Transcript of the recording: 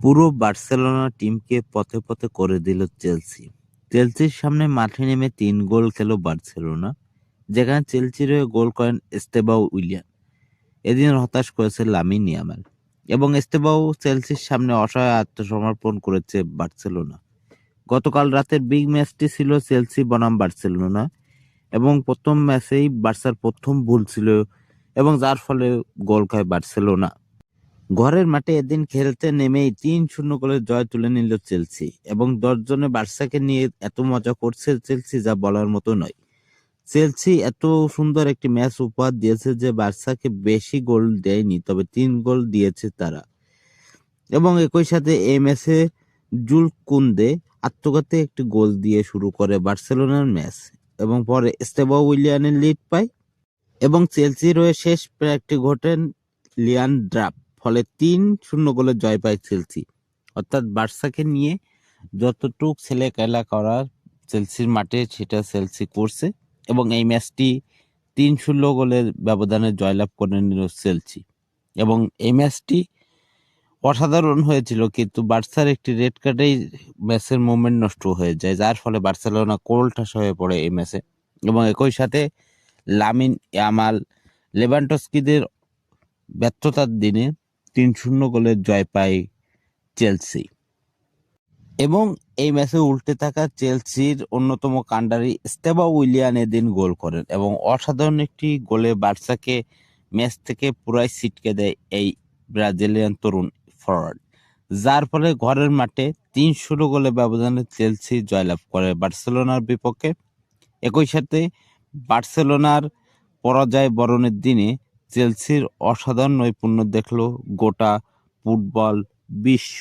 পুরো বার্সেলোনা টিমকে পথে পথে করে দিল চেলসি। চেলসির সামনে মাঠে নেমে তিন গোল খেল বার্সেলোনা, যেখানে চেলসির হয়ে গোল করেন এস্তেবাও উইলিয়ান এদিন হতাশ করেছে লামিন ইয়ামাল এবং এস্তেবাও চেলসির সামনে অসহায় আত্মসমর্পণ করেছে বার্সেলোনা। গতকাল রাতের বিগ ম্যাচটি ছিল চেলসি বনাম বার্সেলোনা এবং প্রথম ম্যাচেই বার্সার প্রথম ভুল ছিল এবং যার ফলে গোল খায় বার্সেলোনা। ঘরের মাঠে এদিন খেলতে নেমেই তিন শূন্য গোলের জয় তুলে নিল চেলসি এবং দশজনে বার্সাকে নিয়ে এত মজা করছে চেলসি যা বলার মতো নয়। চেলসি এত সুন্দর একটি ম্যাচ উপহার দিয়েছে যে বার্সাকে বেশি গোল দেয়নি, তবে তিন গোল দিয়েছে তারা। এবং একই সাথে এই ম্যাচে জুল কুন্দে আত্মঘাতে একটি গোল দিয়ে শুরু করে বার্সেলোনার ম্যাচ এবং পরে স্টেবা উইলিয়ানের লিড পায় এবং চেলসির হয়ে শেষ প্রায়টি ঘটেন লিয়ান ড্রাপ। ফলে তিন শূন্য গোলে জয় পায় চেলসি। অর্থাৎ বার্সাকে নিয়ে যতটুক ছেলে খেলা করা চেলসির মাঠে সেটা চেলসি করছে এবং এই ম্যাচটি তিন শূন্য গোলের ব্যবধানে জয়লাভ করে নিল চেলসি। এবং এই ম্যাচটি অসাধারণ হয়েছিল, কিন্তু বার্সার একটি রেড কার্ডেই ম্যাচের মুভমেন্ট নষ্ট হয়ে যায়, যার ফলে বার্সেলোনা কোলঠাস হয়ে পড়ে এই ম্যাচে। এবং একই সাথে লামিন ইয়ামাল লেভান্টস্কিদের ব্যর্থতার দিনে তিন শূন্য গোলের জয় পায় চেলসি। এবং এই ম্যাচে উল্টে থাকা চেলসির অন্যতম কাণ্ডারি স্টেবা উইলিয়ান এদিন গোল করেন এবং অসাধারণ একটি গোলে বার্সাকে ম্যাচ থেকে পুরাই ছিটকে দেয় এই ব্রাজিলিয়ান তরুণ ফরওয়ার্ড যার ফলে ঘরের মাঠে তিন শূন্য গোলে ব্যবধানে চেলসি জয়লাভ করে বার্সেলোনার বিপক্ষে। একই সাথে বার্সেলোনার পরাজয় বরণের দিনে চেলসির অসাধারণ নৈপুণ্য দেখল গোটা ফুটবল বিশ্ব।